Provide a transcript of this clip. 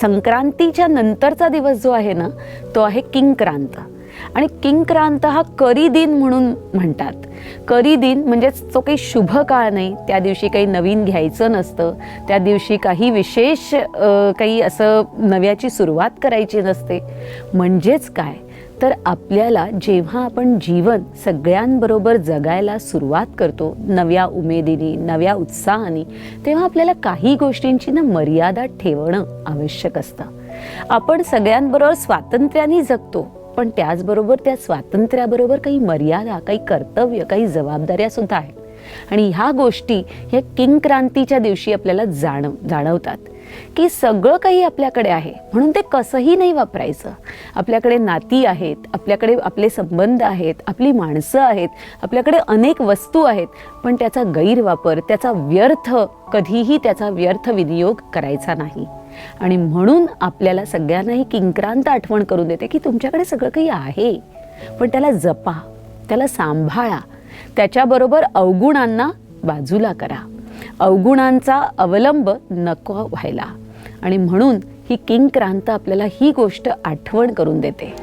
संक्रांतीच्या नंतरचा दिवस जो आहे ना तो आहे किंक्रांत. आणि किंक्रांत हा करी दिन म्हणून म्हणतात. करी दिन म्हणजेच तो काही शुभ काळ नाही. त्या दिवशी काही नवीन घ्यायचं नसतं. त्या दिवशी काही विशेष काही असं नव्याची सुरुवात करायची नसते. म्हणजेच काय? तर आपल्याला जेव्हा आपण जीवन सगळ्यांबरोबर जगायला सुरुवात करतो नव्या उमेदीने नव्या उत्साहाने तेव्हा आपल्याला काही गोष्टींची ना मर्यादा ठेवणं आवश्यक असतं. आपण सगळ्यांबरोबर स्वातंत्र्याने जगतो. पण त्याचबरोबर त्या स्वातंत्र्याबरोबर काही मर्यादा काही कर्तव्य काही जबाबदाऱ्या सुद्धा आहेत. आणि ह्या गोष्टी ह्या किंक्रांतीच्या दिवशी आपल्याला जाणव जाणवतात. की सगळं काही आपल्याकडे आहे म्हणून ते कसंही नाही वापरायचं. आपल्याकडे नाती आहेत आपल्याकडे आपले संबंध आहेत आपली माणसं आहेत आपल्याकडे अनेक वस्तू आहेत पण त्याचा गैरवापर त्याचा व्यर्थ कधीही त्याचा व्यर्थ विनियोग करायचा नाही. आणि म्हणून आपल्याला सगळ्यांना ही किंक्रांत आठवण करून देते की तुमच्याकडे सगळं काही आहे. पण त्याला जपा त्याला सांभाळा त्याच्याबरोबर अवगुणांना बाजूला करा. अवगुणांचा अवलंब नको व्हायला. आणि म्हणून ही किंक्रांत आपल्याला ही गोष्ट आठवण करून देते.